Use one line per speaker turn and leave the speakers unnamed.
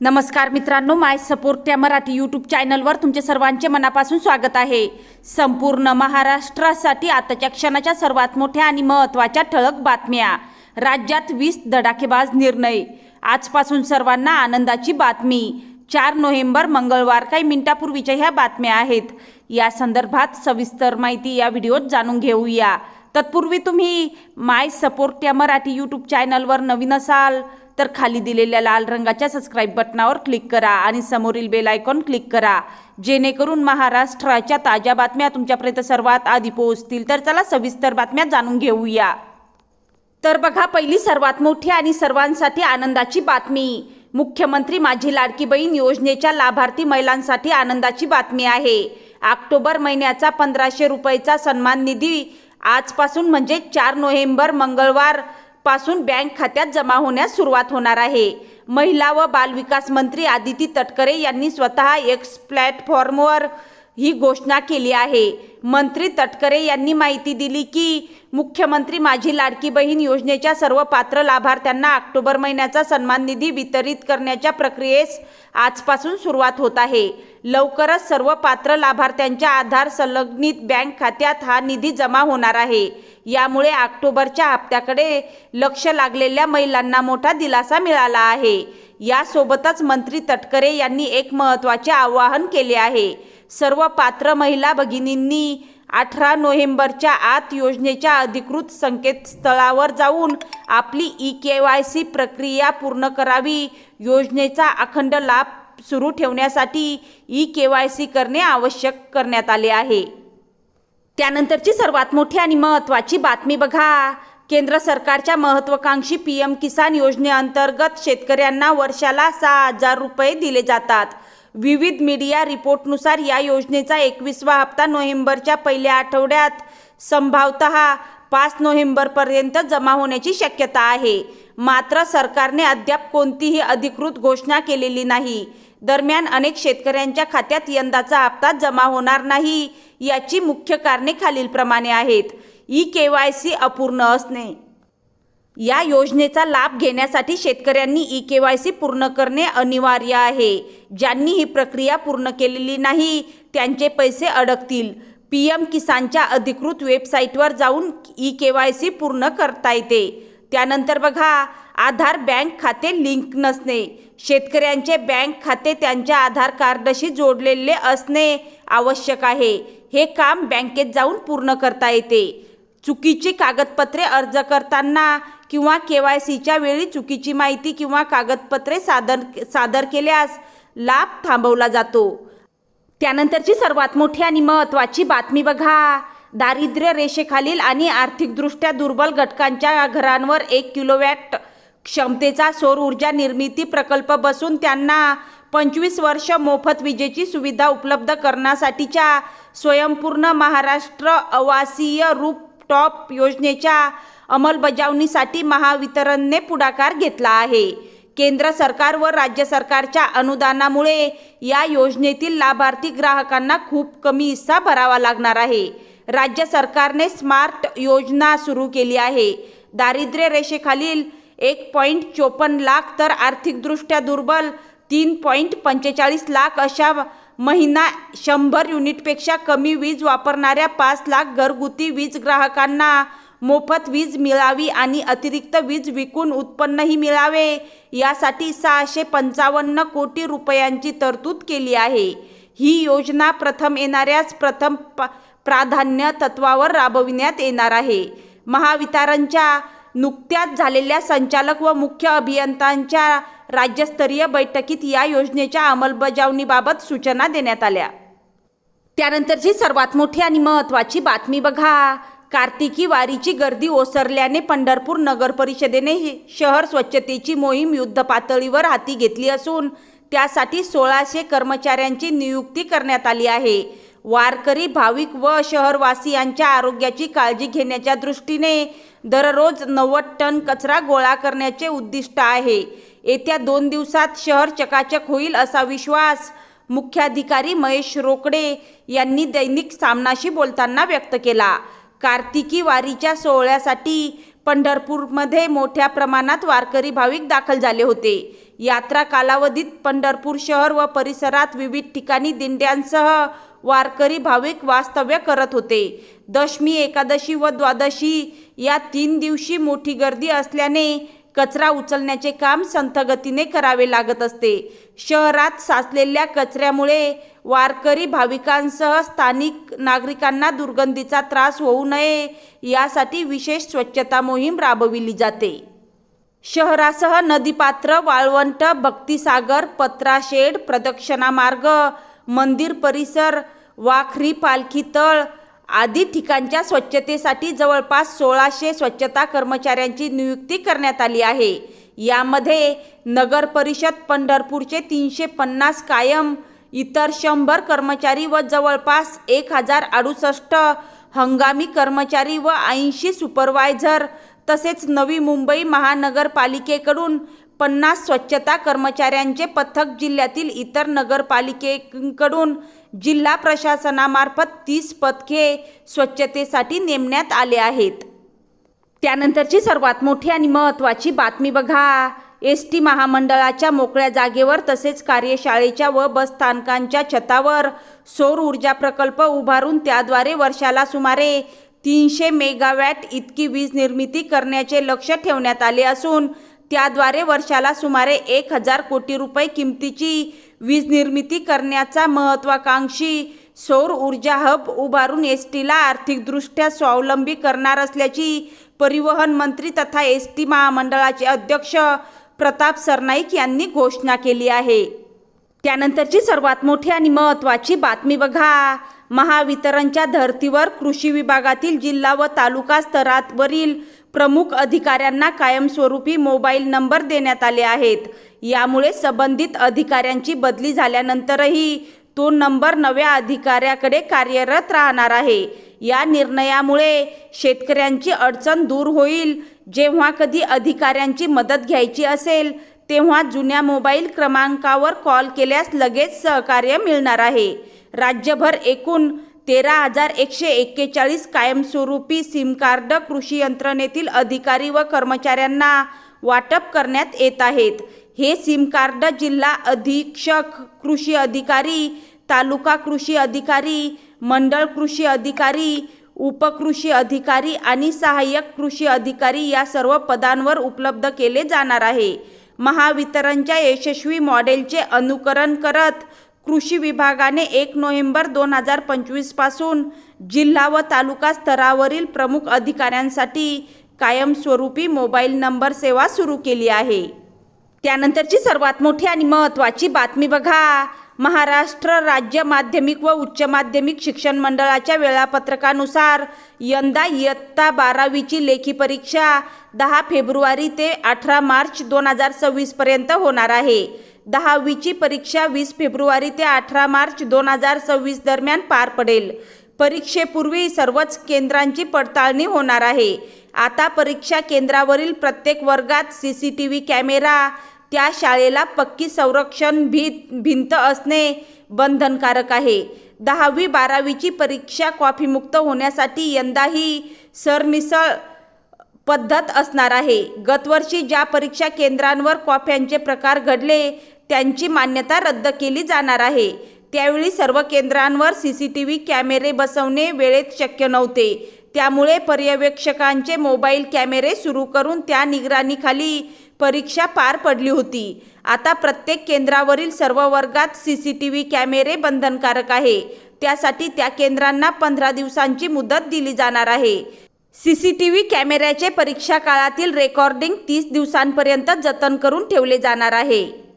नमस्कार मित्रांनो माय सपोर्ट या मराठी यूट्यूब चॅनलवर तुमचे सर्वांचे मनापासून स्वागत आहे. संपूर्ण महाराष्ट्रासाठी आताच्या क्षणाच्या सर्वात मोठ्या आणि महत्त्वाच्या ठळक बातम्या. राज्यात वीस धडाकेबाज निर्णय. आजपासून सर्वांना आनंदाची बातमी. चार नोव्हेंबर मंगळवार काही मिनिटापूर्वीच्या ह्या बातम्या आहेत. या संदर्भात सविस्तर माहिती या व्हिडिओत जाणून घेऊया. तत्पूर्वी तुम्ही माय सपोर्ट या मराठी यूट्यूब चॅनलवर नवीन असाल तर खाली दिलेल्या लाल रंगाच्या सबस्क्राईब बटनावर क्लिक करा आणि समोरील बेल आयकॉन क्लिक करा. जेणेकरून महाराष्ट्राच्या ताज्या बातम्या तुमच्यापर्यंत सर्वात आधी पोहोचतील. तर चला सविस्तर बातम्या जाणून घेऊया. तर बघा पहिली सर्वात मोठी आणि सर्वांसाठी आनंदाची बातमी. मुख्यमंत्री माझी लाडकी बहीण योजनेच्या लाभार्थी महिलांसाठी आनंदाची बातमी आहे. ऑक्टोबर महिन्याचा पंधराशे रुपयेचा सन्मान निधी आजपासून म्हणजे चार नोव्हेंबर मंगळवार पासून बँक खात्यात जमा होण्यास सुरुवात होणार आहे. महिला व बालविकास मंत्री आदिती तटकरे यांनी स्वतः एक्स प्लॅटफॉर्मवर ही घोषणा केली आहे. मंत्री तटकरे यांनी माहिती दिली की मुख्यमंत्री माझी लाडकी बहीण योजनेच्या सर्व पात्र लाभार्थ्यांना ऑक्टोबर महिन्याचा सन्मान निधी वितरित करण्याच्या प्रक्रियेस आजपासून सुरुवात होत आहे. लवकरच सर्व पात्र लाभार्थ्यांच्या आधार संलग्नित बँक खात्यात हा निधी जमा होणार आहे. यामुळे ऑक्टोबरच्या हप्त्याकडे लक्ष लागलेल्या महिलांना मोठा दिलासा मिळाला आहे. यासोबतच मंत्री तटकरे यांनी एक महत्त्वाचे आवाहन केले आहे. सर्व पात्र महिला भगिनींनी अठरा नोव्हेंबरच्या आत योजनेच्या अधिकृत संकेतस्थळावर जाऊन आपली ई के वाय सी प्रक्रिया पूर्ण करावी योजनेचा अखंड लाभ सुरू ठेवण्यासाठी ई के वाय सी करणे आवश्यक करण्यात आले आहे. त्यानंतरची सर्वात मोठी आणि महत्त्वाची बातमी बघा. केंद्र सरकारच्या महत्त्वाकांक्षी पी एम किसान योजनेअंतर्गत शेतकऱ्यांना वर्षाला सहा हजार रुपये दिले जातात. विविध मीडिया रिपोर्टनुसार या योजनेचा एकवीसवा हप्ता नोव्हेंबरच्या पहिल्या आठवड्यात संभावत पाच नोव्हेंबरपर्यंत जमा होण्याची शक्यता आहे. मात्र सरकारने अद्याप कोणतीही अधिकृत घोषणा केलेली नाही. दरम्यान अनेक शेतकऱ्यांच्या खात्यात यंदाचा हप्ता जमा होणार नाही याची मुख्य कारणे खालीलप्रमाणे आहेत. ई के वाय सी अपूर्ण असणे. या योजनेचा लाभ घेण्यासाठी शेतकऱ्यांनी ई के वाय सी पूर्ण करणे अनिवार्य आहे. ज्यांनी ही प्रक्रिया पूर्ण केलेली नाही त्यांचे पैसे अडकतील. पी एम किसानच्या अधिकृत वेबसाईटवर जाऊन ई के वाय सी पूर्ण करता येते. त्यानंतर बघा आधार बँक खाते लिंक नसणे. शेतकऱ्यांचे बँक खाते त्यांच्या आधार कार्डशी जोडलेले असणे आवश्यक आहे. हे काम बँकेत जाऊन पूर्ण करता येते. चुकीची कागदपत्रे अर्ज करताना किंवा के वाय सीच्या वेळी चुकीची माहिती किंवा कागदपत्रे सादर सादर केल्यास लाभ थांबवला जातो. त्यानंतरची सर्वात मोठी आणि महत्त्वाची बातमी बघा. दारिद्र्य रेषेखालील आणि आर्थिकदृष्ट्या दुर्बल घटकांच्या घरांवर एक किलोवॅट क्षमतेचा सौर ऊर्जा निर्मिती प्रकल्प बसून त्यांना पंचवीस वर्ष मोफत विजेची सुविधा उपलब्ध करण्यासाठीच्या स्वयंपूर्ण महाराष्ट्र आवासीय रूपटॉप योजनेच्या अंमलबजावणीसाठी महावितरणने पुढाकार घेतला आहे. केंद्र सरकार व राज्य सरकारच्या अनुदानामुळे या योजनेतील लाभार्थी ग्राहकांना खूप कमी हिस्सा भरावा लागणार आहे. राज्य सरकारने स्मार्ट योजना सुरू केली आहे. दारिद्र्य रेषेखालील एक पॉईंट चोपन्न लाख तर आर्थिकदृष्ट्या दुर्बल. तीन पॉईंट पंचेचाळीस लाख अशा महिना शंभर युनिटपेक्षा कमी वीज वापरणाऱ्या पाच लाख घरगुती वीज ग्राहकांना मोफत वीज मिळावी आणि अतिरिक्त वीज विकून उत्पन्नही मिळावे. यासाठी सहाशे पंचावन्न कोटी रुपयांची तरतूद केली आहे. ही योजना प्रथम येणाऱ्याच प्रथम प्राधान्य तत्वावर राबविण्यात येणार आहे. महावितरणच्या नुकत्याच झालेल्या संचालक व मुख्य अभियंत्यांच्या राज्यस्तरीय बैठकीत या योजनेच्या अंमलबजावणीबाबत सूचना देण्यात आल्या. त्यानंतरची सर्वात मोठी आणि महत्त्वाची बातमी बघा. कार्तिकी वारीची गर्दी ओसरल्याने पंढरपूर नगर परिषदेने शहर स्वच्छतेची मोहीम युद्ध पातळीवर हाती घेतली असून त्यासाठी सोळाशे कर्मचाऱ्यांची नियुक्ती करण्यात आली आहे. वारकरी भाविक व शहरवासियांच्या आरोग्याची काळजी घेण्याच्या दृष्टीने दररोज नव्वद टन कचरा गोळा करण्याचे उद्दिष्ट आहे. येत्या दोन दिवसात शहर चकाचक होईल असा विश्वास मुख्याधिकारी महेश रोकडे यांनी दैनिक सामनाशी बोलताना व्यक्त केला. कार्तिकी वारीच्या सोहळ्यासाठी पंढरपूरमध्ये मोठ्या प्रमाणात वारकरी भाविक दाखल झाले होते. यात्रा कालावधीत पंढरपूर शहर व परिसरात विविध ठिकाणी दिंड्यांसह वारकरी भाविक वास्तव्य करत होते. दशमी एकादशी व द्वादशी या तीन दिवशी मोठी गर्दी असल्याने कचरा उचलण्याचे काम संथगतीने करावे लागत असते. शहरात साचलेल्या कचऱ्यामुळे वारकरी भाविकांसह स्थानिक नागरिकांना दुर्गंधीचा त्रास होऊ नये यासाठी विशेष स्वच्छता मोहीम राबविली जाते. शहरासह नदीपात्र वाळवंट भक्तिसागर पत्राशेड प्रदक्षिणा मार्ग मंदिर परिसर वाखरी पालखी तळ आदी ठिकाणच्या स्वच्छतेसाठी जवळपास सोळाशे स्वच्छता कर्मचाऱ्यांची नियुक्ती करण्यात आली आहे. यामध्ये नगर परिषद पंढरपूरचे तीनशे पन्नास कायम इतर शंभर कर्मचारी व जवळपास एक हजार अडुसष्ट हंगामी कर्मचारी व ऐंशी सुपरवायझर तसेच नवी मुंबई महानगरपालिकेकडून पन्नास स्वच्छता कर्मचाऱ्यांचे पथक जिल्ह्यातील इतर नगरपालिकेकडून जिल्हा प्रशासनामार्फत तीस पथके स्वच्छतेसाठी नेमण्यात आले आहेत. त्यानंतरची सर्वात मोठी आणि महत्त्वाची बातमी बघा. एस टी महामंडळाच्या मोकळ्या जागेवर तसेच कार्यशाळेच्या व बसस्थानकांच्या छतावर सौर ऊर्जा प्रकल्प उभारून त्याद्वारे वर्षाला सुमारे तीनशे मेगावॅट इतकी वीज निर्मिती करण्याचे लक्ष ठेवण्यात आले असून त्याद्वारे वर्षाला सुमारे एक हजार कोटी रुपये किमतीची वीज निर्मिती करण्याचा महत्त्वाकांक्षी सौर ऊर्जा हब उभारून एस टीला आर्थिकदृष्ट्या स्वावलंबी करणार असल्याची परिवहन मंत्री तथा एस टी महामंडळाचे अध्यक्ष प्रताप सरनाईक यांनी घोषणा केली आहे. त्यानंतरची सर्वात मोठी आणि महत्त्वाची बातमी बघा. महावितरणच्या धर्तीवर कृषी विभागातील जिल्हा व तालुका स्तरावरील प्रमुख अधिकाऱ्यांना कायमस्वरूपी मोबाईल नंबर देण्यात आले आहेत. यामुळे संबंधित अधिकाऱ्यांची बदली झाल्यानंतरही तो नंबर नव्या अधिकाऱ्याकडे कार्यरत राहणार आहे. या निर्णयामुळे शेतकऱ्यांची अडचण दूर होईल. जेव्हा कधी अधिकाऱ्यांची मदत घ्यायची असेल तेव्हा जुन्या मोबाईल क्रमांकावर कॉल केल्यास लगेच सहकार्य मिळणार आहे. राज्यभर एकूण तेरा हजार एकशे एक्केचाळीस कायमस्वरूपी सिमकार्ड कृषी यंत्रणेतील अधिकारी व कर्मचाऱ्यांना वाटप करण्यात येत आहेत. हे सिमकार्ड जिल्हा अधीक्षक कृषी अधिकारी तालुका कृषी अधिकारी मंडळ कृषी अधिकारी उपकृषी अधिकारी आणि सहाय्यक कृषी अधिकारी या सर्व पदांवर उपलब्ध केले जाणार आहे. महावितरणच्या यशस्वी मॉडेलचे अनुकरण करत कृषी विभागाने एक नोव्हेंबर दोन हजार पंचवीसपासून जिल्हा व तालुका स्तरावरील प्रमुख अधिकाऱ्यांसाठी कायमस्वरूपी मोबाईल नंबर सेवा सुरू केली आहे. त्यानंतरची सर्वात मोठी आणि महत्त्वाची बातमी बघा. महाराष्ट्र राज्य माध्यमिक व उच्च माध्यमिक शिक्षण मंडळाच्या वेळापत्रकानुसार यंदा इयत्ता बारावीची लेखी परीक्षा दहा फेब्रुवारी ते अठरा मार्च दोन हजार सव्वीसपर्यंत होणार आहे. दहावीची परीक्षा वीस फेब्रुवारी ते अठरा मार्च दोन हजार सव्वीस दरम्यान पार पडेल. परीक्षेपूर्वी सर्वच केंद्रांची पडताळणी होणार आहे. आता परीक्षा केंद्रावरील प्रत्येक वर्गात C C T V camera त्या शाळेला पक्की संरक्षण भीत भिंत असणे बंधनकारक आहे. दहावी बारावीची परीक्षा कॉफीमुक्त होण्यासाठी यंदाही सरमिसळ पद्धत असणार आहे. गतवर्षी ज्या परीक्षा केंद्रांवर कॉफ्यांचे प्रकार घडले त्यांची मान्यता रद्द केली जाणार आहे. त्यावेळी सर्व केंद्रांवर सी सी टी व्ही कॅमेरे बसवणे वेळेत शक्य नव्हते. त्यामुळे पर्यवेक्षकांचे मोबाईल कॅमेरे सुरू करून त्या निगराणीखाली परीक्षा पार पडली होती. आता प्रत्येक केंद्रावरील सर्व वर्गात सी सी टी व्ही कॅमेरे बंधनकारक आहे. त्यासाठी त्या केंद्रांना पंधरा दिवसांची मुदत दिली जाणार आहे. सी सी टी व्ही कॅमेऱ्याचे परीक्षा काळातील रेकॉर्डिंग तीस दिवसांपर्यंत जतन करून ठेवले जाणार आहे.